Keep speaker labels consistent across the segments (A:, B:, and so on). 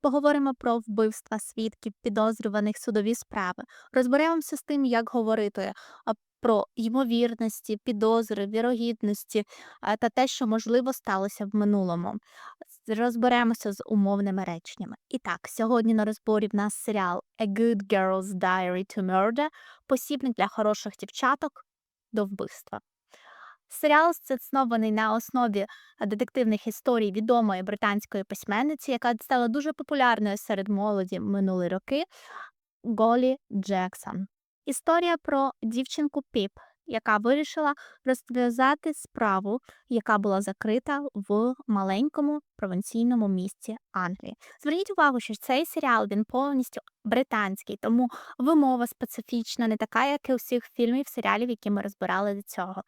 A: Поговоримо про вбивства свідків, підозрюваних судові справи. Розберемося з тим, як говорити про ймовірності, підозри, вірогідності та те, що можливо сталося в минулому. Розберемося з умовними реченнями. І так, сьогодні на розборі в нас серіал A Good Girl's Diary to Murder, посібник для хороших дівчаток до вбивства. Серіал заснований на основі детективних історій відомої британської письменниці, яка стала дуже популярною серед молоді минулі роки Голі Джексон. Історія про дівчинку Піп, яка вирішила розв'язати справу, яка була закрита в маленькому провінційному місті Англії. Зверніть увагу, що цей серіал він повністю британський, тому вимова специфічна, не така, як і у всіх фільмів, серіалів, які ми розбирали до цього.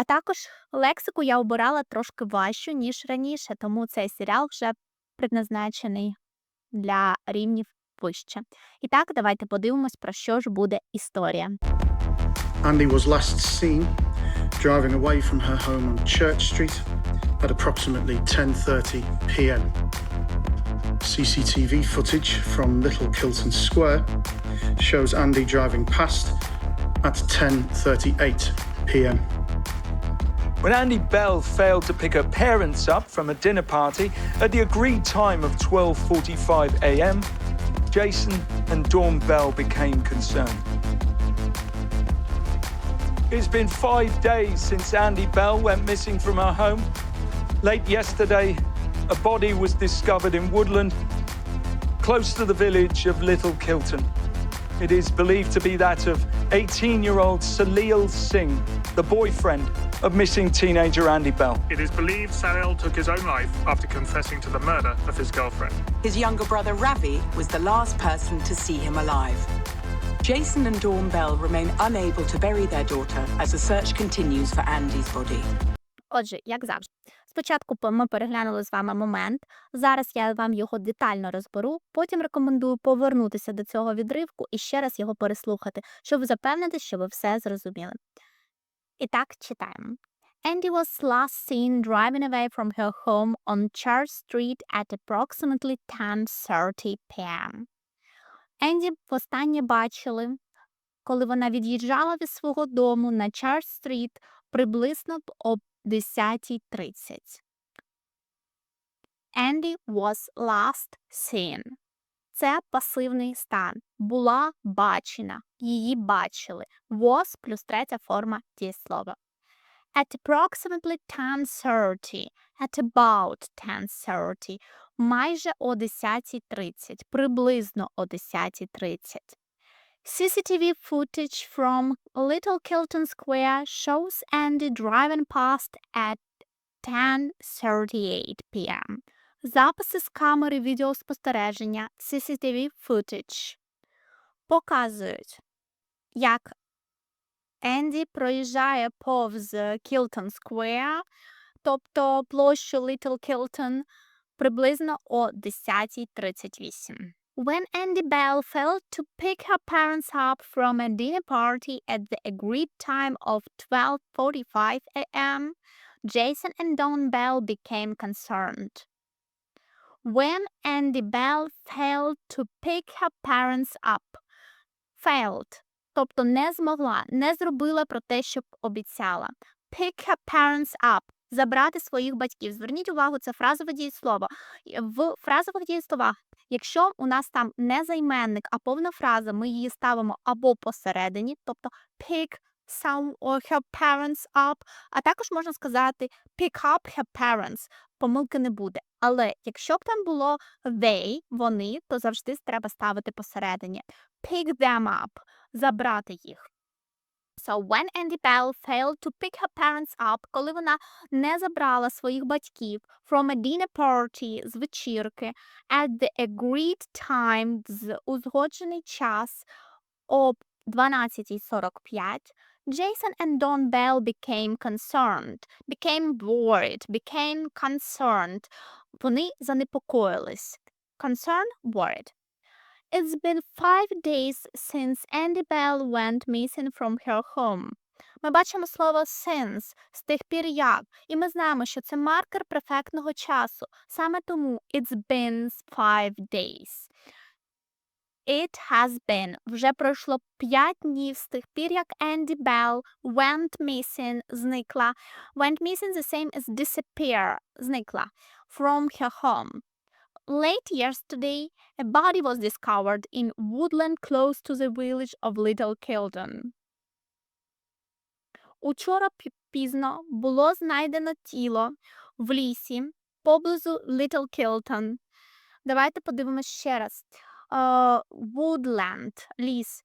A: А також лексику я обирала трошки важчу, ніж раніше, тому цей серіал вже предназначений для рівнів вище. І так, давайте подивимось, про що ж буде історія.
B: Andy was last seen driving away from her home on Church Street at approximately 10:30 p.m. CCTV footage from Little Kilton Square shows Andy driving past at 10:38 p.m.
C: When Andy Bell failed to pick her parents up from a dinner party at the agreed time of 12:45 a.m., Jason and Dawn Bell became concerned. It's been 5 days since Andy Bell went missing from her home. Late yesterday, a body was discovered in woodland close to the village of Little Kilton. It is believed to be that of 18 year old Salil Singh, the boyfriend of missing teenager Andy Bell.
D: It is believed Salil took his own life after confessing to the murder of his girlfriend.
E: His younger brother Ravi was the last person to see him alive. Jason and Dawn Bell remain unable to bury their daughter as the search continues for Andy's body.
A: Отже, як завжди, спочатку ми переглянули з вами момент. Зараз я вам його детально розберу. Потім рекомендую повернутися до цього відривку і ще раз його переслухати, щоб запевнитися, що ви все зрозуміли. І так читаємо. Andy was last seen driving away from her home on Charles Street at approximately 10.30 p.m. Енді востаннє бачили, коли вона від'їжджала від свого дому на Чарльз Стріт приблизно об 10.30. Andy was last seen. Це пасивний стан. Була бачена. Її бачили. Was плюс третя форма дієслова. At approximately 10.30. At about 10.30. Майже о 10.30. Приблизно о 10.30. CCTV footage from Little Kilton Square shows Andy driving past at 10.38 p.m. Записи з камери відеоспостереження CCTV footage показують, як Енді проїжджає повз Кілтон Square, тобто площу Little Kilton, приблизно о 10.38. When Andy Bell failed to pick her parents up from a dinner party at the agreed time of 12:45 a.m., Jason and Dawn Bell became concerned. When Andy Bell failed to pick her parents up, failed, тобто не змогла, не зробила про те, що обіцяла. Pick her parents up – забрати своїх батьків. Зверніть увагу, це фразове дієслово. В фразових дієсловах, якщо у нас там не займенник, а повна фраза, ми її ставимо або посередині, тобто pick some or her parents up, а також можна сказати pick up her parents, помилки не буде. Але якщо б там було they, вони, то завжди треба ставити посередині. Pick them up – забрати їх. So when Andy Bell failed to pick her parents up, коли вона не забрала своїх батьків from a dinner party з вечірки at the agreed time з узгоджений час об 12.45, Jason and Dawn Bell became concerned, became worried, became concerned. Вони занепокоїлись. Concern, worried. It's been five days since Andy Bell went missing from her home. Ми бачимо слово since, з тих пір як, і ми знаємо, що це маркер префектного часу. Саме тому it's been five days. It has been. Вже пройшло 5 днів з тих пір, як Andy Bell went missing, зникла. Went missing the same as disappear, зникла. From her home. Late yesterday, a body was discovered in woodland close to the village of Little Kildon. Учора пі- пізно було знайдено тіло в лісі поблизу Little Kildon. Давайте подивимось ще раз. Е, woodland, ліс.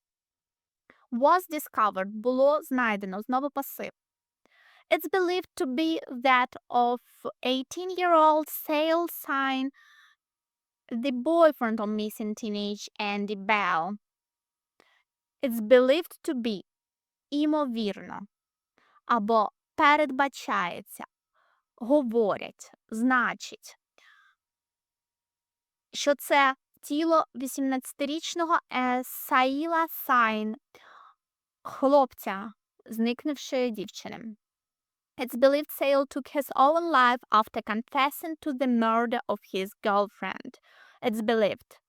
A: Was discovered, було знайдено, знову пасив. It's believed to be that of 18-year-old Sale Sign, the boyfriend of missing teenage Andy Bell. It's believed to be імовірно або передбачається, говорять, значить, що це тіло 18-річного е, Саїла Сайн, хлопця, зникнувшої дівчини. It's believed Sale took his own life after confessing to the murder of his girlfriend. It's believed.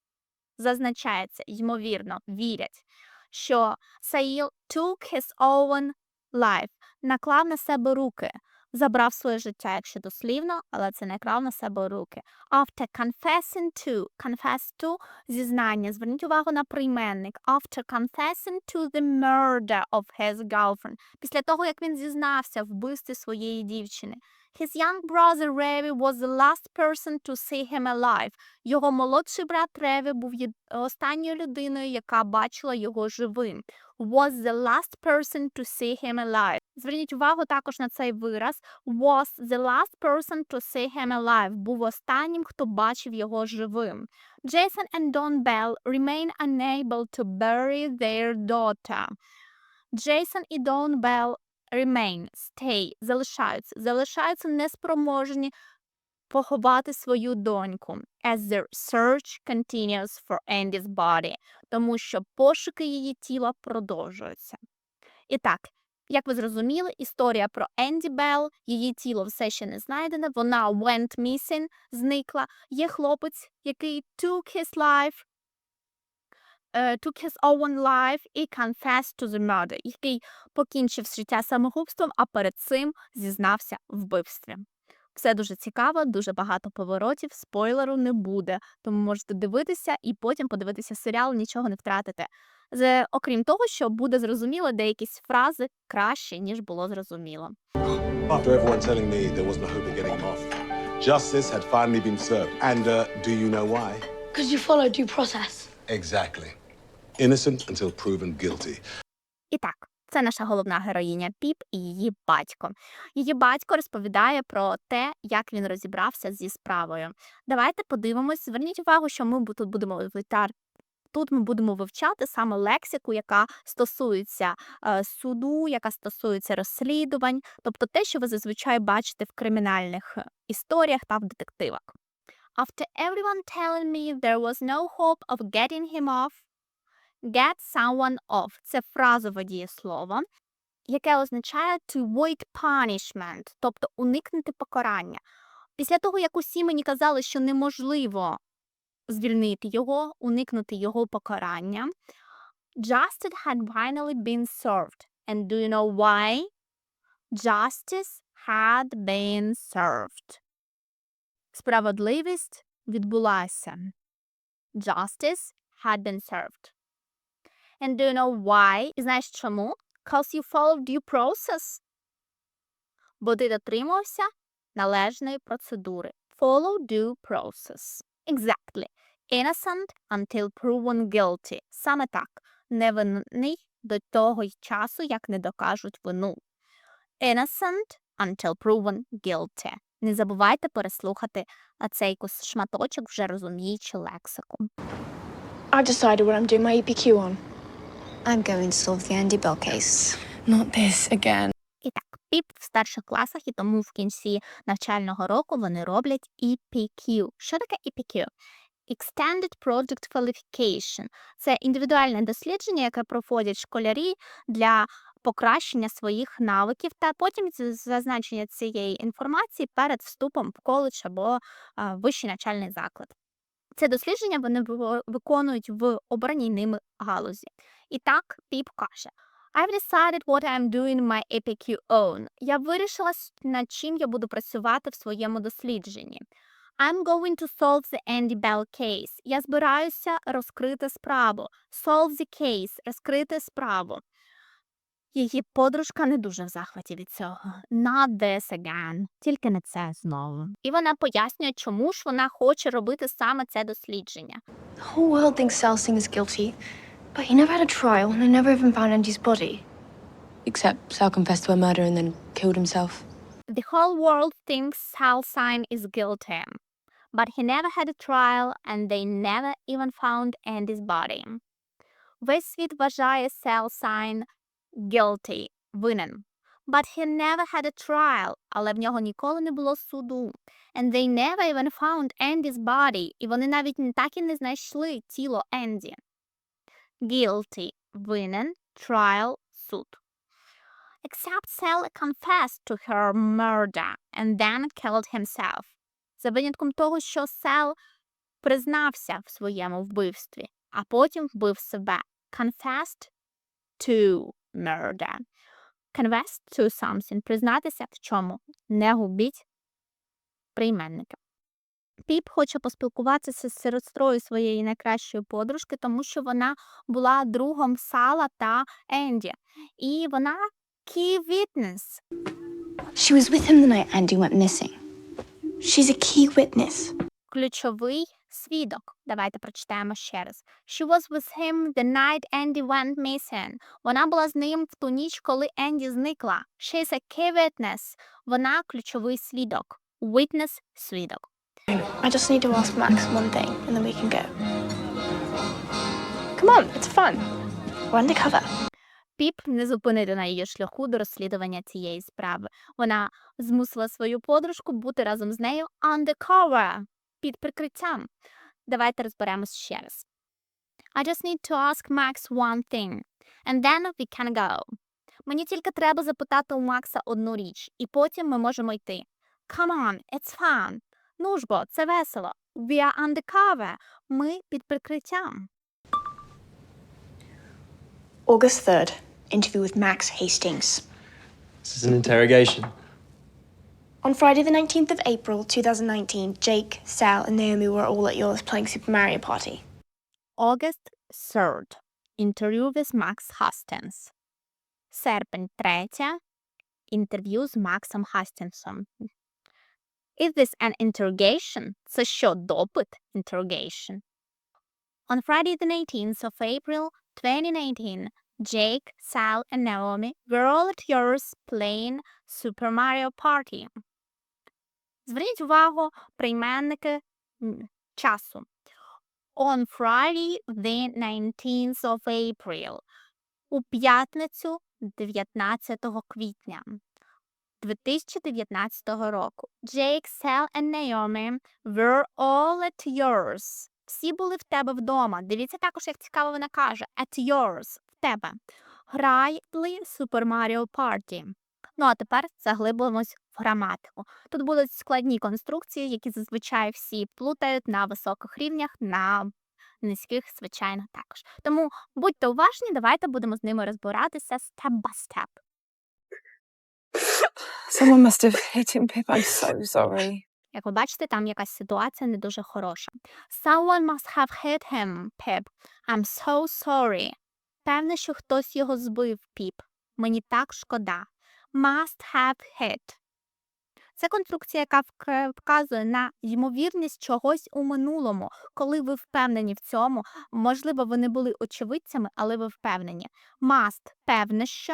A: Зазначається, ймовірно, вірять, що Саїл took his own life, наклав на себе руки, забрав своє життя, якщо дослівно, але це не крав на себе руки. After confessing to, confess to – зізнання. Зверніть увагу на прийменник. After confessing to the murder of his girlfriend. Після того, як він зізнався в вбивстві своєї дівчини. His young brother Реві was the last person to see him alive. Його молодший брат Реві був останньою людиною, яка бачила його живим. Was the last person to see him alive. Зверніть увагу також на цей вираз. Was the last person to see him alive. Був останнім, хто бачив його живим. Jason and Don Bell remain unable to bury their daughter. Джейсон і Дон Белл remain, stay, залишаються, залишаються неспроможні поховати свою доньку as their search continues for Andy's body, тому що пошуки її тіла продовжуються. І так, як ви зрозуміли, історія про Енді Белл, її тіло все ще не знайдене, вона went missing, зникла. Є хлопець, який took his life, е, took his own life і confessed to the murder, який покінчив життя самогубством, а перед цим зізнався вбивстві. Все дуже цікаво, дуже багато поворотів, спойлеру не буде, тому можете дивитися і потім подивитися серіал, нічого не втратите. З, окрім того, що буде зрозуміло деякі фрази краще, ніж було зрозуміло.
F: After everyone telling me there was no hope of getting off, justice had finally been served. And uh, do you know why?
G: Because you follow due process.
F: Exactly. Innocent until proven guilty.
A: І так, це наша головна героїня Піп і її батько. Її батько розповідає про те, як він розібрався зі справою. Давайте подивимось. Зверніть увагу, що ми тут будемо вивчати. Тут ми будемо вивчати саме лексику, яка стосується е, суду, яка стосується розслідувань, тобто те, що ви зазвичай бачите в кримінальних е, історіях та в детективах. After everyone telling me there was no hope of getting him off, get someone off – це фразове дієслово, яке означає to avoid punishment, тобто уникнути покарання. Після того, як усі мені казали, що неможливо звільнити його, уникнути його покарання, justice had finally been served. And do you know why? Justice had been served. Справедливість відбулася. Justice had been served. And do you know why? І знаєш чому? Because you followed due process. Бо ти дотримався належної процедури. Follow due process. Exactly. Innocent until proven guilty. Саме так. Невинний до того часу, як не докажуть вину. Innocent until proven guilty. Не забувайте переслухати цей шматочок, вже розуміючи лексику.
G: I've decided what I'm doing my EPQ on.
H: I'm going to solve the Andy Bell case.
G: Not this again.
A: І так, піп в старших класах, і тому в кінці навчального року вони роблять EPQ. Що таке EPQ? Extended Project Qualification. Це індивідуальне дослідження, яке проходять школярі для покращення своїх навиків та потім зазначення цієї інформації перед вступом в коледж або а, вищий навчальний заклад. Це дослідження вони виконують в обраній ними галузі. І так Піп каже: I've decided what I'm doing in my EPQ own. Я вирішила, над чим я буду працювати в своєму дослідженні. I'm going to solve the Andy Bell case. Я збираюся розкрити справу. Solve the case. Розкрити справу. Її подружка не дуже в захваті від цього. Not this again. Тільки не це знову. І вона пояснює, чому ж вона хоче робити саме це дослідження.
G: The whole world thinks Sal Singh is guilty, but he never had a trial and they never even found Andy's body.
I: Except Sal confessed to a murder and then killed himself.
A: The whole world thinks Halcyon is guilty, but he never had a trial and they never even found Andy's body. Весь світ вважає Halcyon guilty, винен. But he never had a trial, але в нього ніколи не було суду. And they never even found Andy's body, і вони навіть так і не знайшли тіло Енді. Guilty – винен, trial – суд. Except Sally confessed to her murder and then killed himself. За винятком того, що Сел признався в своєму вбивстві, а потім вбив себе. Confessed to murder. Confess to something. Признатися в чому. Не губіть прийменники. Піп хоче поспілкуватися з сестрою своєї найкращої подружки, тому що вона була другом Сала та Енді. І вона key witness.
G: She was with him the night Andy went missing. She's a key witness.
A: Ключовий свідок. Давайте прочитаємо ще раз. She was with him the night Andy went missing. Вона була з ним в ту ніч, коли Енді зникла. She's a key witness. Вона ключовий свідок. Witness – свідок.
G: I just need to ask Max one thing and then we can go. Come on, it's fun. We're undercover.
A: Піп не зупинити на її шляху до розслідування цієї справи. Вона змусила свою подружку бути разом з нею undercover, під прикриттям. Давайте розберемось ще раз. I just need to ask Max one thing, and then we can go. Мені тільки треба запитати у Макса одну річ, і потім ми можемо йти. Come on, it's fun. Ну ж бо, це весело. We are undercover. Ми під прикриттям.
G: August 3rd, interview with Max Hastings.
J: This is an interrogation.
G: On Friday, the 19th of April 2019, Jake, Sal, and Naomi were all at yours playing Super Mario Party.
A: August 3rd. Interview with Max Hastings. Серпень 3. Інтерв'ю з Максом Хастінсом. Is this an interrogation? Це що, допит? Interrogation. On Friday the 19th of April 2019, Jake, Sal, and Naomi were all at yours playing Super Mario Party. Зверніть увагу прийменники часу. On Friday the 19th of April. У п'ятницю 19 квітня 2019 року. Jake, Sal and Naomi were all at yours. Всі були в тебе вдома. Дивіться також, як цікаво вона каже. At yours. В тебе. Грали Super Mario Party. Ну а тепер заглибимось в граматику. Тут будуть складні конструкції, які зазвичай всі плутають на високих рівнях, на низьких, звичайно, також. Тому будьте уважні, давайте будемо з ними розбиратися step by step.
I: Someone must have hit him, Pip. I'm so sorry.
A: Як ви бачите, там якась ситуація не дуже хороша. Someone must have hit him, Pip. I'm so sorry. Певне, що хтось його збив, Піп. Мені так шкода. Must have hit. Це конструкція, яка вказує на ймовірність чогось у минулому, коли ви впевнені в цьому. Можливо, ви не були очевидцями, але ви впевнені. Must – певне, що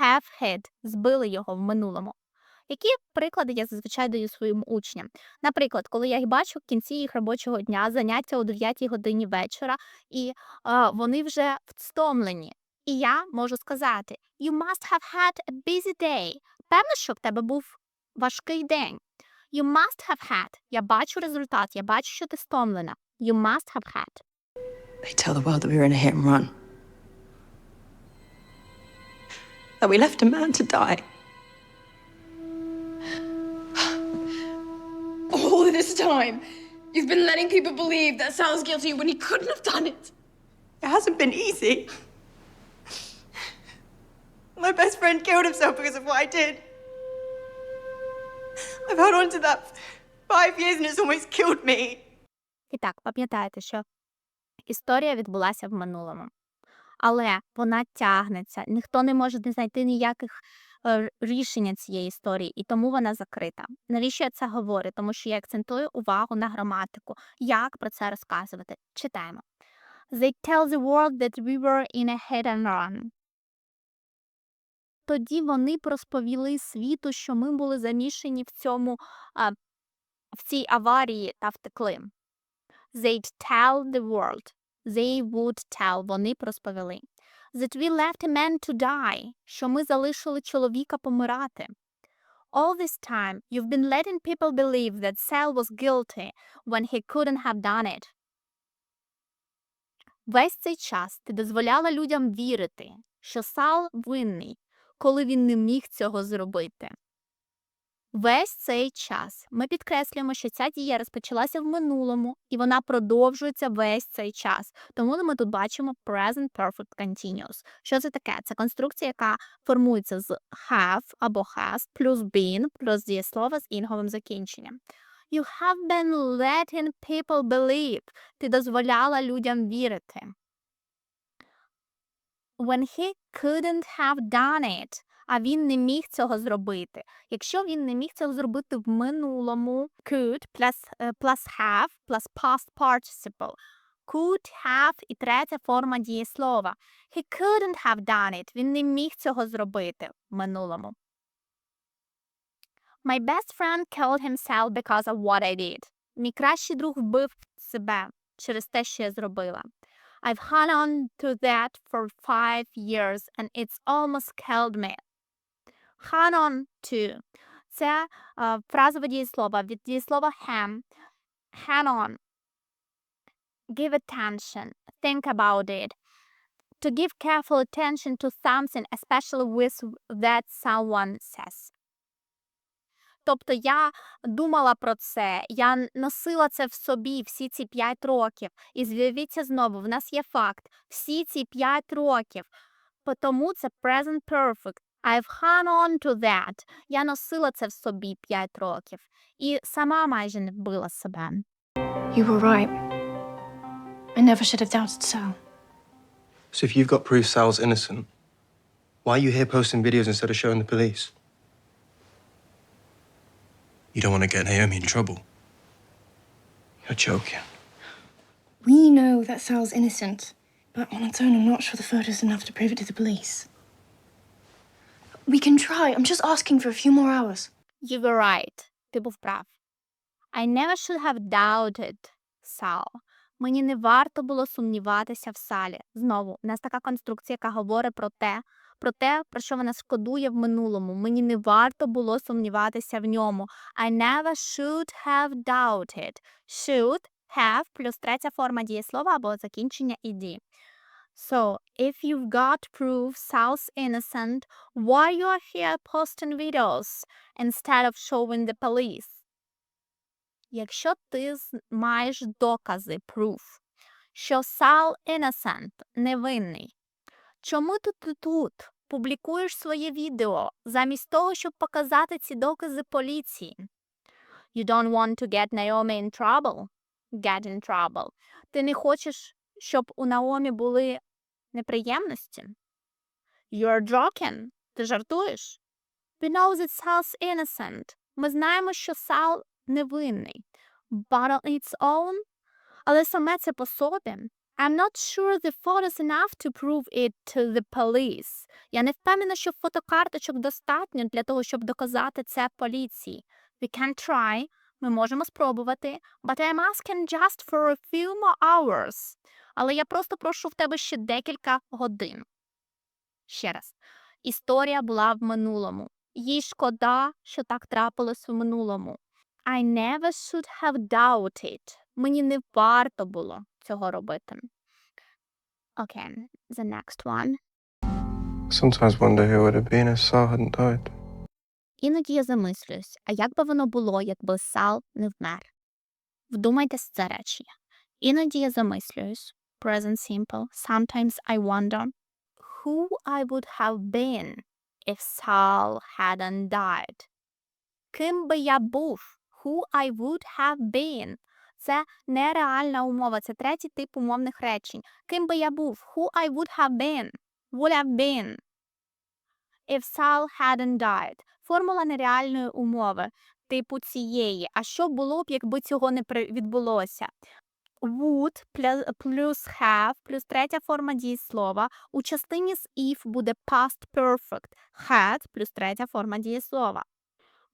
A: have hit – збили його в минулому. Які приклади я зазвичай даю своїм учням? Наприклад, коли я їх бачу в кінці їх робочого дня, заняття о 9 годині вечора, і е, вони вже втомлені. І я можу сказати: You must have had a busy day. Певно, що в тебе був важкий день. You must have had. Я бачу результат, я бачу, що ти стомлена. You must have had.
I: They tell the world that we were in a hit and run.
K: That we left a man to die.
G: All this time, you've been letting people believe that Sal's guilty when he couldn't have done it.
K: It hasn't been easy. My best friend killed himself because of what I did. I've held on to that for five years and it's almost killed me.
A: І так, пам'ятайте, що історія відбулася в минулому. Але вона тягнеться. Ніхто не може не знайти ніяких е, рішення цієї історії, і тому вона закрита. Навіщо я це говорю? Тому що я акцентую увагу на граматику. Як про це розказувати? Читаємо. They tell the world that we were in a hit and run. Тоді вони розповіли світу, що ми були замішані в цьому а, в цій аварії та втекли. They'd tell the world. They would tell. Вони розповіли. That we left a man to die. Що ми залишили чоловіка помирати. All this time, you've been letting people believe that Sal was guilty when he couldn't have done it. Весь цей час ти дозволяла людям вірити, що Сал винний, коли він не міг цього зробити. Весь цей час ми підкреслюємо, що ця дія розпочалася в минулому, і вона продовжується весь цей час. Тому ми тут бачимо present perfect continuous. Що це таке? Це конструкція, яка формується з have або has плюс been плюс дієслова з інговим закінченням. You have been letting people believe. Ти дозволяла людям вірити. When he couldn't have done it, а він не міг цього зробити. Якщо він не міг цього зробити в минулому, could plus, е, plus have plus past participle. Could have і третя форма дієслова. He couldn't have done it. Він не міг цього зробити в минулому. My best friend killed himself because of what I did. Мій кращий друг вбив себе через те, що я зробила. I've hung on to that for five years and it's almost killed me. Hang on to. Це е, фразове дієслово від дієслова ham. Hang on. Give attention. Think about it. To give careful attention to something, especially with that someone says. Тобто я думала про це, я носила це в собі всі ці 5 років. І з'явіться знову, в нас є факт. Всі ці 5 років. Тому це present perfect. I've hung on to that. Я носила це в собі 5 років. І сама майже не вбила себе.
G: You were right. I never should have doubted Sal.
J: So if you've got proof Sal's innocent, why are you here posting videos instead of showing the police? You don't want to get Naomi in trouble. You're joking.
G: We know that Sal's innocent, but on its own, I'm not sure the photo's enough to prove it to the police. We can try. I'm just asking for a few more hours.
A: You were right. Ти був прав. I never should have doubted Sal. Мені не варто було сумніватися в Салі. Знову, у нас така конструкція, яка говорить про те, про те, про що вона шкодує в минулому. Мені не варто було сумніватися в ньому. I never should have doubted. Should have плюс третя форма дієслова або закінчення ed. So, if you've got proof Sal's innocent, why you are here posting videos instead of showing the police? Якщо ти маєш докази, proof, що Сал innocent, невинний, чому ти тут, публікуєш своє відео замість того, щоб показати ці докази поліції? You don't want to get Naomi in trouble? Get in trouble. Ти не хочеш, щоб у Наомі були неприємності? You're joking. Ти жартуєш? We know that Sal's innocent. Ми знаємо, що Сал невинний. But on its own, але саме це по собі. I'm not sure the photos enough to prove it to the police. Я не впевнена, що фотокарточок достатньо для того, щоб доказати це поліції. We can try. Ми можемо спробувати. But I'm asking just for a few more hours. Але я просто прошу в тебе ще декілька годин. Ще раз. Історія була в минулому. Їй шкода, що так трапилось в минулому. I never should have doubted. Мені не варто було цього робити. Okay, the next one.
J: Sometimes wonder who would have been if Sal hadn't died.
A: Іноді я замислююсь, а як би воно було, якби Сал не вмер? Вдумайтесь це речення. Іноді я замислююсь. Present simple. Sometimes I wonder who I would have been if Sal hadn't died. Ким би я був? Who I would have been. Це нереальна умова, це третій тип умовних речень. Ким би я був? Who I would have been. Would have been. If Sal hadn't died. Формула нереальної умови, типу цієї. А що було б, якби цього не відбулося? Would плюс have плюс третя форма дієслова. У частині з if буде past perfect. Had плюс третя форма дієслова.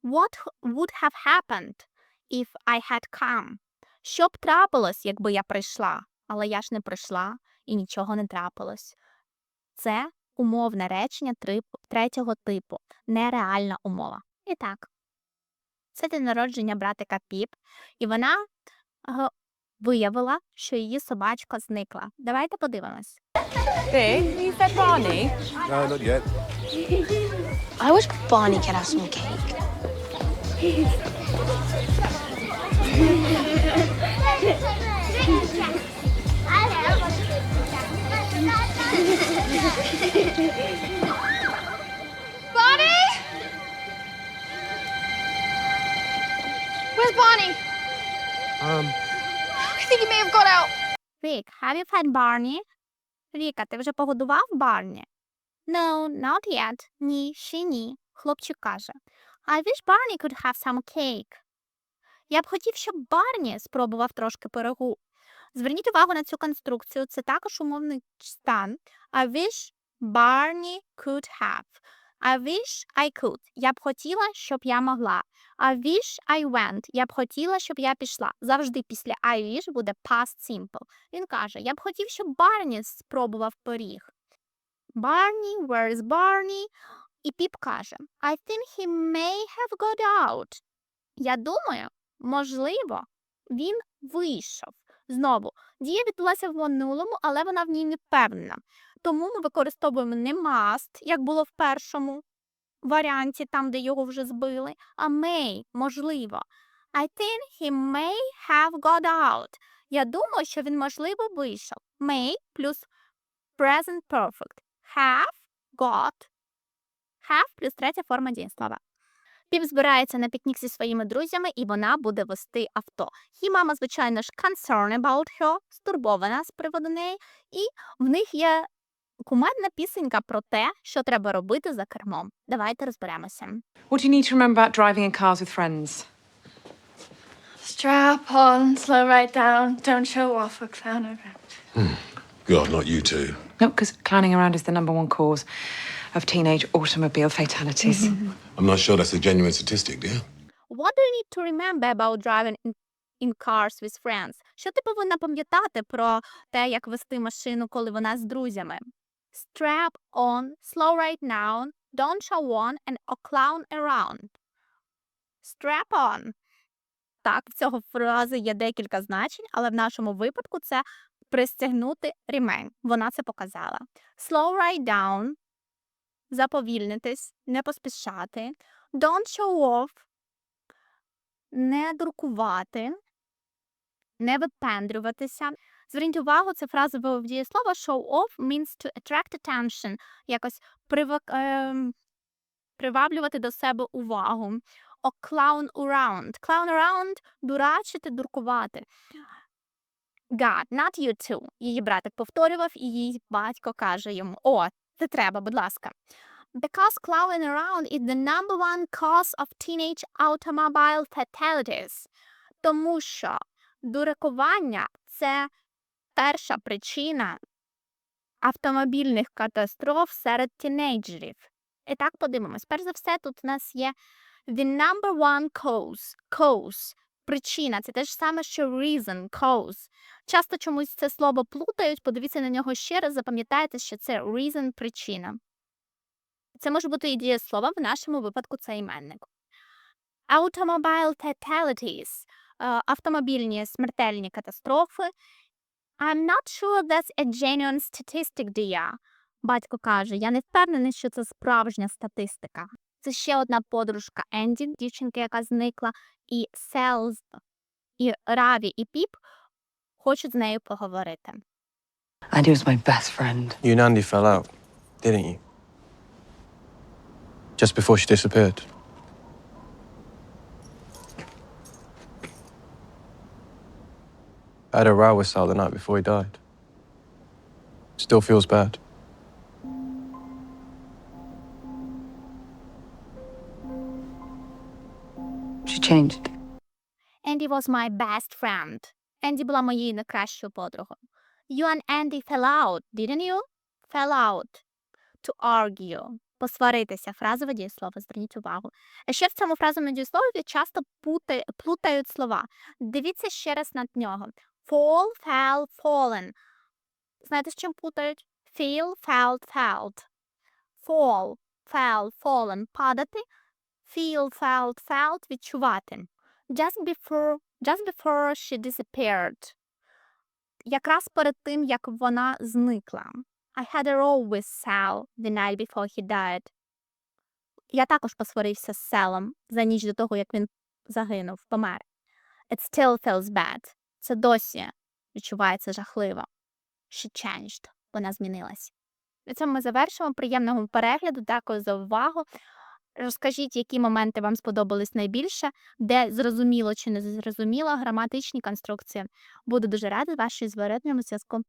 A: What would have happened if I had come? Що б трапилось, якби я прийшла? Але я ж не прийшла і нічого не трапилось. Це умовне речення третього типу, нереальна умова. І так, це день народження братика Піп, і вона е, виявила, що її собачка зникла. Давайте подивимось.
E: Fed Barney?
F: No, not yet.
H: I wish Barney could have some cake.
G: Barney! Where's Barney?
J: Um,
G: I think he may have got out.
A: Rick, have you fed Barney? Ріка, ти вже погодував Барні? No, not yet. Ні, ще ні. Хлопчик каже. I wish Barney could have some cake. Я б хотів, щоб Барні спробував трошки пирогу. Зверніть увагу на цю конструкцію. Це також умовний стан. I wish Barney could have. I wish I could. Я б хотіла, щоб я могла. I wish I went. Я б хотіла, щоб я пішла. Завжди після I wish буде past simple. Він каже: Я б хотів, щоб Барні спробував пиріг. Barney, where is Barney? І Піп каже: I think he may have got out. Я думаю, можливо, він вийшов. Знову, дія відбулася в минулому, але вона в ній не впевнена. Тому ми використовуємо не must, як було в першому варіанті, там, де його вже збили, а may, можливо. I think he may have got out. Я думаю, що він, можливо, вийшов. May плюс present perfect. Have, got. Have плюс третя форма дієслова. Піп збирається на пікнік зі своїми друзями, і вона буде вести авто. Її мама, звичайно ж, concerned about her, стурбована з приводу неї, і в них є кумедна пісенька про те, що треба робити за кермом. Давайте розберемося.
E: What do you need to remember about driving in cars with friends?
G: Strap on, slow right down, don't show off or clown around.
F: God, not you two.
E: No, because clowning around is the number one cause of teenage automobile fatalities.
F: I'm not sure that's a genuine statistic, dear.
A: What do you need to remember about driving in, in cars with friends? Що ти повинна пам'ятати про те, як вести машину, коли вона з друзями? Strap on, slow right now, don't show on and a clown around. Strap on. Так, в цього фрази є декілька значень, але в нашому випадку це пристягнути ремень. Вона це показала. Slow right down. Заповільнитись, не поспішати. Don't show off. Не дуркувати, не випендрюватися. Зверніть увагу, це фразове дієслово show off means to attract attention, якось привик, ем, приваблювати до себе увагу. Or clown around. Clown around – дурачити, дуркувати. God, not you too. Її братик повторював, і її батько каже йому: О, це треба, будь ласка. Because clowning around is the number one cause of teenage automobile fatalities. Тому що дуракування – це перша причина автомобільних катастроф серед тінейджерів. І так подивимось. Перш за все, тут у нас є the number one cause. Cause. Причина. Це те ж саме, що reason, cause. Часто чомусь це слово плутають, подивіться на нього ще раз, запам'ятайте, що це reason – причина. Це може бути і дієслово, в нашому випадку це іменник. Automobile fatalities е, – автомобільні смертельні катастрофи. I'm not sure that's a genuine statistic, dear. Батько каже: Я не впевнений, що це справжня статистика. Це ще одна подружка Енді, дівчинки, яка зникла, і Селз, і Раві, і Піп хочуть з нею поговорити.
E: Andy was my best friend.
J: You and Andy fell out, didn't you? Just before she disappeared. I had a row with Sal the night before he died. Still feels bad.
E: She changed.
A: Andy was my best friend. Енді була моєю найкращою подругою. You and Andy fell out, didn't you? Fell out. To argue. Посваритися. Фразове дієслово, зверніть увагу. А ще в цьому фразовому дієслові часто пута- плутають слова. Дивіться ще раз на нього. Fall, fell, fallen. Знаєте, з чим плутають? Feel, felt, felt. Fall, fell, fallen – падати. Feel, felt, felt – відчувати. Just before, just before she disappeared. Якраз перед тим, як вона зникла. I had a row Sal the night before he died. Я також посварився з Селом за ніч до того, як він загинув, помер. It still feels bad. Це досі відчувається жахливо. She changed. Вона змінилась. На цьому ми завершимо. Приємного перегляду. Дякую за увагу. Розкажіть, які моменти вам сподобались найбільше, де зрозуміло чи не зрозуміло граматичні конструкції. Буду дуже рада вашій зворотньому зв'язку.